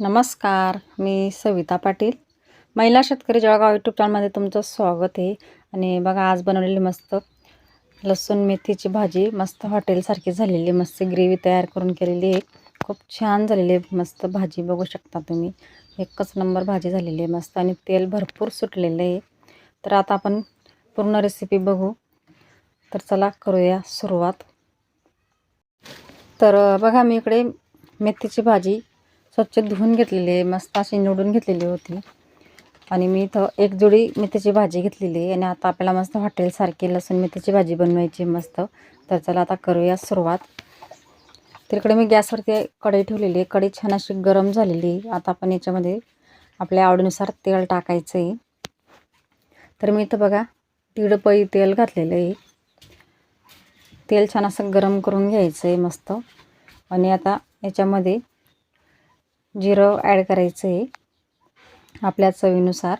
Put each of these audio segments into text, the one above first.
नमस्कार मी सविता पाटील. महिला शेतकरी जळगाव यूट्यूब चॅनलमध्ये तुमचं स्वागत आहे. आणि बघा आज बनवलेली मस्त लसूण मेथीची भाजी मस्त हॉटेलसारखी झालेली मस्त ग्रेव्ही तयार करून केलेली आहे. खूप छान झालेली आहे मस्त भाजी बघू शकता तुम्ही. एकच नंबर भाजी झालेली आहे मस्त आणि तेल भरपूर सुटलेलं आहे. तर आता आपण पूर्ण रेसिपी बघू. तर चला करूया सुरुवात. तर बघा मी इकडे मेथीची भाजी स्वच्छ धुवून घेतलेले मस्त अशी निवडून घेतलेली होती. आणि मी इथं एक जोडी मेथीची भाजी घेतलेली आहे. आणि आता आपल्याला मस्त हॉटेलसारखी लसूण मेथीची भाजी बनवायची मस्त. तर चला आता करूया सुरुवात. तिकडे मी गॅसवरती कढई ठेवलेली आहे. कढई छान अशी गरम झालेली आहे. आता आपण याच्यामध्ये आपल्या आवडीनुसार तेल टाकायचं आहे तर मी इथं बघा दीड पळी तेल घातलेलं आहे. तेल छान असं गरम करून घ्यायचं आहे मस्त. आणि आता याच्यामध्ये जिरं ॲड करायचं आहे. आपल्या चवीनुसार.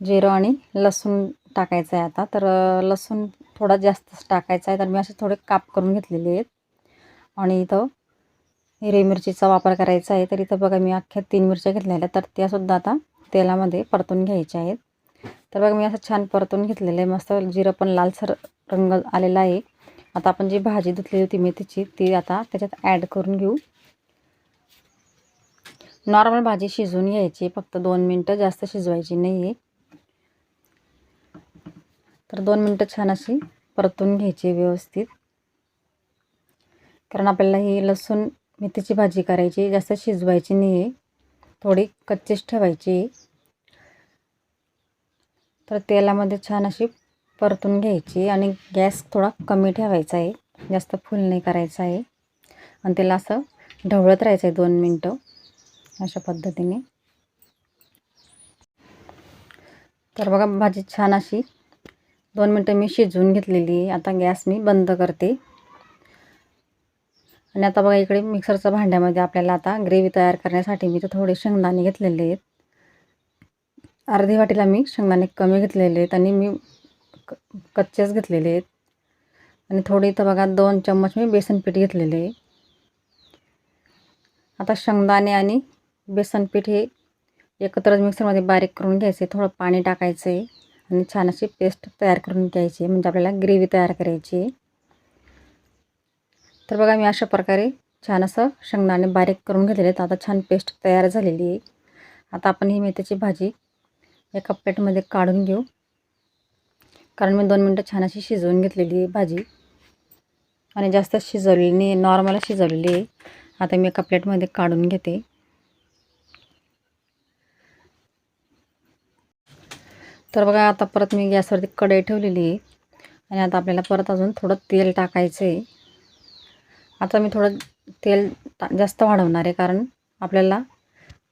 जिरं आणि लसूण टाकायचं आहे आता. तर लसूण थोडा जास्तच टाकायचा आहे. तर मी असे थोडे काप करून घेतलेले आहेत. आणि इथं हिरवी मिरचीचा वापर करायचा आहे. तर इथं बघा मी अख्ख्या तीन मिरच्या घेतलेल्या तर त्यासुद्धा आता तेलामध्ये परतून घ्यायच्या आहेत. तर बघा मी असं छान परतून घेतलेलं आहे. मस्त जिरं पण लालसर रंग आलेला आहे. आता आपण जी भाजी धुतलेली होती मेथीची ती आता त्याच्यात ॲड करून घेऊ. नॉर्मल भाजी शिजवून घ्यायची. फक्त दोन मिनटं जास्त शिजवायची नाही आहे तर दोन मिनटं छान अशी परतून घ्यायची व्यवस्थित. कारण आपल्याला ही लसूण मेथीची भाजी करायची जास्त शिजवायची नाही आहे थोडी कच्चीच ठेवायची. तर तेलामध्ये छान अशी परतून घ्यायची आणि गॅस थोडा कमी ठेवायचा आहे. जास्त फुल नाही करायचा आहे. आणि त्याला असं ढवळत राहायचं आहे दोन मिनटं. अशा पद्धतीने. तर बघा भाजी छान अशी दोन मिनटं मी शिजवून घेतलेली आहे. आता गॅस मी बंद करते. आणि आता बघा इकडे मिक्सरच्या भांड्यामध्ये आपल्याला आता ग्रेव्ही तयार करण्यासाठी मी तर थोडे शेंगदाणे घेतलेले आहेत. अर्धी वाटीला मी शेंगदाणे कमी घेतलेले आहेत आणि मी क कच्चेच घेतलेले आहेत. आणि थोडी इथं बघा दोन चम्मच मी बेसन पीठ घेतलेले आहे. आता शेंगदाणे आणि बेसन पीठ हे एकत्रच मिक्सरमध्ये बारीक करून घ्यायचे थोडं पाणी टाकायचं आहे आणि छान अशी पेस्ट तयार करून घ्यायची म्हणजे आपल्याला ग्रेव्ही तयार करायची. तर बघा मी अशा प्रकारे छान असं शेंगदाणे बारीक करून घेतलेले आहेत. आता छान पेस्ट तयार झालेली आहे. आता आपण ही मेथीची भाजी एका प्लेटमध्ये काढून घेऊ. कारण मी दोन मिनटं छान अशी शिजवून घेतलेली आहे भाजी. आणि जास्त शिजवलेली नाही नॉर्मल शिजवलेली आहे. आता मी एका प्लेटमध्ये काढून घेते. तर बघा आता परत मी गॅसवरती कढई ठेवलेली आहे. आणि आता आपल्याला परत अजून थोडं तेल टाकायचं आहे आता मी थोडं तेल जास्त वाढवणार आहे कारण आपल्याला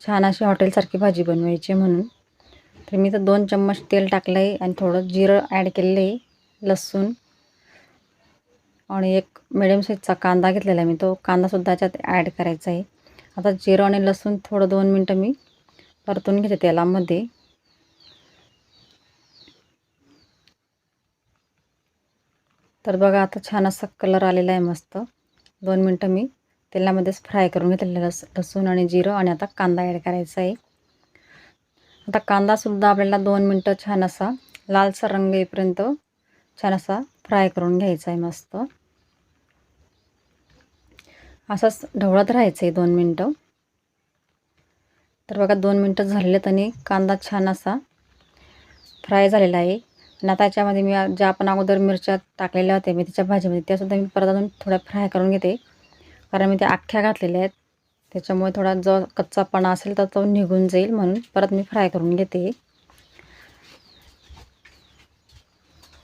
छान अशी हॉटेलसारखी भाजी बनवायची म्हणून. तर मी तर दोन चम्मच तेल टाकलं आहे आणि थोडं जिरं ॲड केलेलं आहे लसूण. आणि एक मिडियम साईजचा कांदा घेतलेला आहे मी तो कांदासुद्धा याच्यात ॲड करायचा आहे. आता जिरं आणि लसूण थोडं दोन मिनटं मी परतून घेते तेलामध्ये. तर बघा आता छान असा कलर आलेला आहे मस्त. दोन मिनटं मी तेलामध्येच फ्राय करून घेतलेलं लस लसूण आणि जिरं आणि आता कांदा ॲड करायचा आहे. आता कांदासुद्धा आपल्याला दोन मिनटं छान असा लालसा रंग येईपर्यंत छान असा फ्राय करून घ्यायचा आहे मस्त. असंच ढवळत राहायचं आहे दोन मिनटं. तर बघा दोन मिनटं झालेलेत आणि कांदा छान असा फ्राय झालेला आहे. आणि आता याच्यामध्ये मी ज्या आपण अगोदर मिरच्या टाकलेल्या होत्या मेथीच्या भाजीमध्ये त्यासुद्धा मी परत अजून थोड्या फ्राय करून घेते. कारण मी त्या अख्ख्या घातलेल्या आहेत. त्याच्यामुळे थोडा जो कच्चापणा असेल तर तो निघून जाईल म्हणून परत मी फ्राय करून घेते.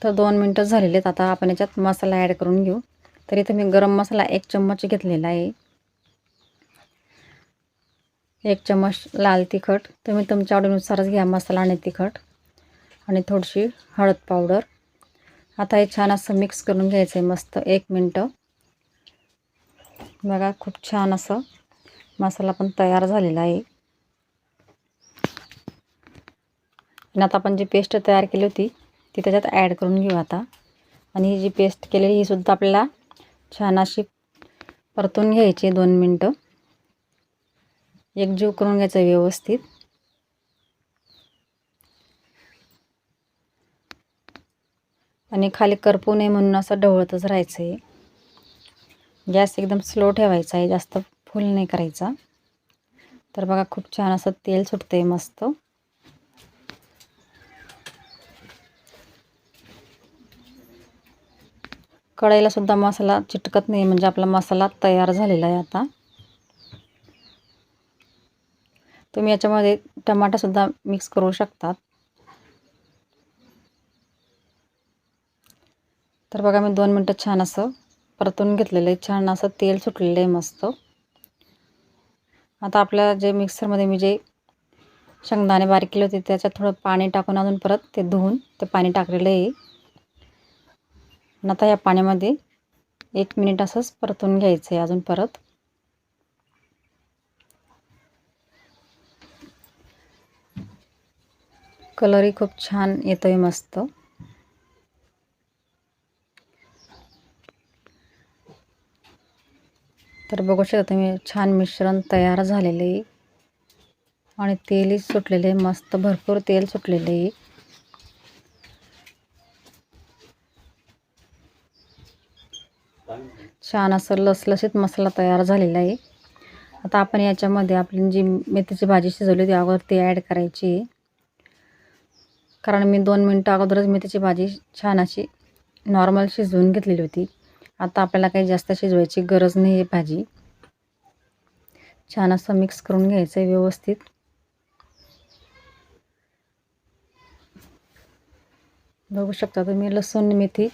तर दोन मिनटं झालेले आहेत. आता आपण याच्यात मसाला ॲड करून घेऊ. तर इथं मी गरम मसाला एक चम्मच घेतलेला आहे. एक चम्मच लाल तिखट. तुम्ही तुमच्या आवडीनुसारच घ्या मसाला आणि तिखट. आणि थोडीशी हळद पावडर. आता हे छान असं मिक्स करून घ्यायचं आहे मस्त एक मिनटं. बघा खूप छान असं मसाला पण तयार झालेला आहे. आणि आता आपण जी पेस्ट तयार केली होती ती त्याच्यात ॲड करून घेऊ आता. आणि ही जी पेस्ट केलेली ही सुद्धा आपल्याला छान अशी परतून घ्यायची दोन मिनटं. एकजीव करून घ्यायचं आहे व्यवस्थित. आणि खाली करपू नये म्हणून असं ढवळतच राहायचं आहे गॅस एकदम स्लो ठेवायचा आहे जास्त फुल नाही करायचा. तर बघा खूप छान असं तेल सुटतं आहे मस्त. कढईला सुद्धा मसाला चिटकत नाही म्हणजे आपला मसाला तयार झालेला आहे आता. तुम्ही याच्यामध्ये टमाटासुद्धा मिक्स करू शकतात. तर बघा मी दोन मिनटं छान असं परतून घेतलेलं आहे. छान असं तेल सुटलेलं आहे मस्त. आता आपल्या जे मिक्सरमध्ये मी जे शेंगदाणे बारीक केले होते त्याच्यात थोडं पाणी टाकून अजून परत ते धुवून ते पाणी टाकलेलं आहे. आणि आता या पाण्यामध्ये एक मिनिट असंच परतून घ्यायचं आहे अजून परत. कलरही खूप छान येतो आहे मस्त. तर बघू शकता तुम्ही छान मिश्रण तयार झालेलं आहे. आणि तेलही सुटलेले आहे मस्त भरपूर तेल सुटलेलं आहे. छान असं लसलशीत मसाला तयार झालेला आहे. आता आपण याच्यामध्ये आपली जी मेथीची भाजी शिजवली होती अगोदर ती ॲड करायची कारण मी दोन मिनटं अगोदरच मेथीची भाजी छान अशी नॉर्मल शिजवून घेतलेली होती. आता आपल्याला काही जास्त शिजवायची गरज नाही आहे भाजी. छान असं मिक्स करून घ्यायचं आहे व्यवस्थित. बघू शकता तुम्ही लसूण मेथी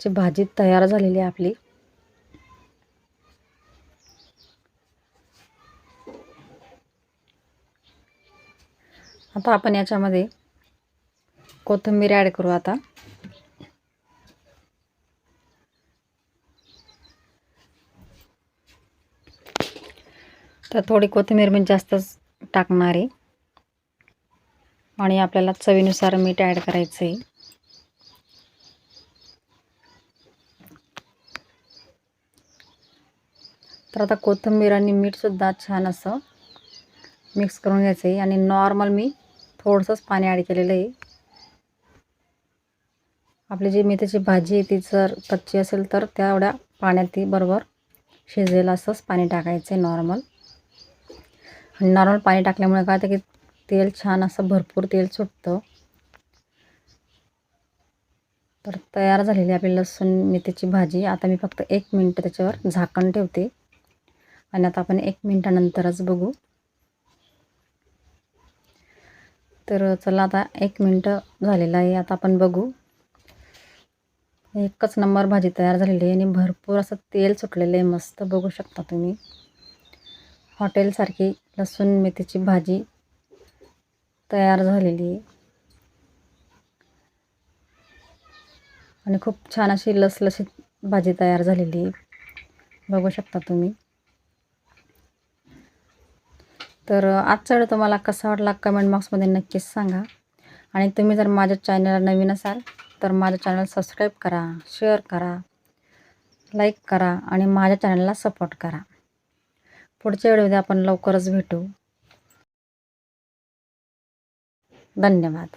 ची भाजी तयार झालेली आहे आपली. आता आपण याच्यामध्ये कोथिंबीर ॲड करू आता. तर थोडी कोथिंबीर मी जास्तच टाकणार आहे. आणि आपल्याला चवीनुसार मीठ ॲड करायचं आहे तर आता कोथिंबीर आणि मीठसुद्धा छान असं मिक्स करून घ्यायचं आहे आणि नॉर्मल मी थोडंसंच पाणी ॲड केलेलं आहे. आपली जी मेथीची भाजी आहे ती जर कच्ची असेल तर त्या एवढ्या पाण्यात ती बरोबर शिजेल असंच पाणी टाकायचं आहे नॉर्मल. आणि नॉर्मल पाणी टाकल्यामुळे काय होतं की तेल छान असं भरपूर तेल सुटतं. तर तयार झालेली आपली लसूण मेथीची भाजी. आता मी फक्त एक मिनटं त्याच्यावर झाकण ठेवते. आणि आता आपण एक मिनटानंतरच बघू. तर चला आता एक मिनटं झालेलं आहे. आता आपण बघू. एकच नंबर भाजी तयार झालेली आहे आणि भरपूर असं तेल सुटलेलं आहे. मस्त बघू शकता तुम्ही. हॉटेलसारखी लसूण मेथीची भाजी तयार झालेली आहे. आणि खूप छान अशी लसलशीत भाजी तयार झालेली आहे. बघू शकता तुम्ही. तर आजचा व्हिडिओ तुम्हाला कसा वाटला कमेंट बॉक्समध्ये नक्कीच सांगा. आणि तुम्ही जर माझ्या चॅनलला नवीन असाल तर माझं चॅनल सबस्क्राईब करा शेअर करा लाईक करा आणि माझ्या चॅनलला सपोर्ट करा. पुढच्या व्हिडिओमध्ये आपण लवकरच भेटू. धन्यवाद.